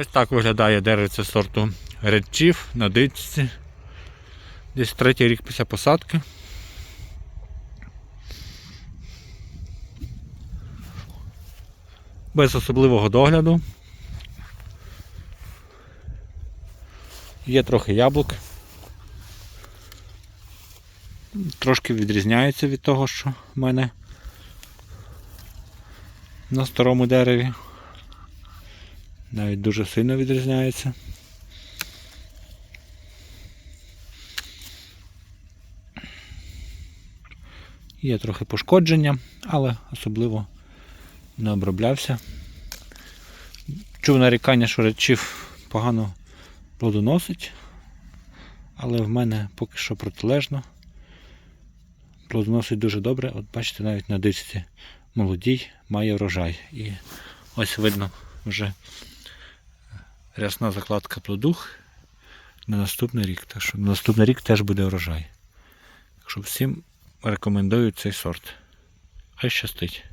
Ось так виглядає деревце сорту Chief на дичці. Десь третій рік після посадки. Без особливого догляду. Є трохи яблук. Трошки відрізняється від того, що в мене на старому дереві. Навіть дуже сильно відрізняється. Є трохи пошкодження, але особливо не оброблявся. Чув нарікання, що речів погано плодоносить, але в мене поки що протилежно. Плодоносить дуже добре. От бачите, навіть на дичці молодій має врожай. І ось видно вже рясна закладка плодух на наступний рік. Так що на наступний рік теж буде врожай. Так що всім рекомендую цей сорт. Хай щастить.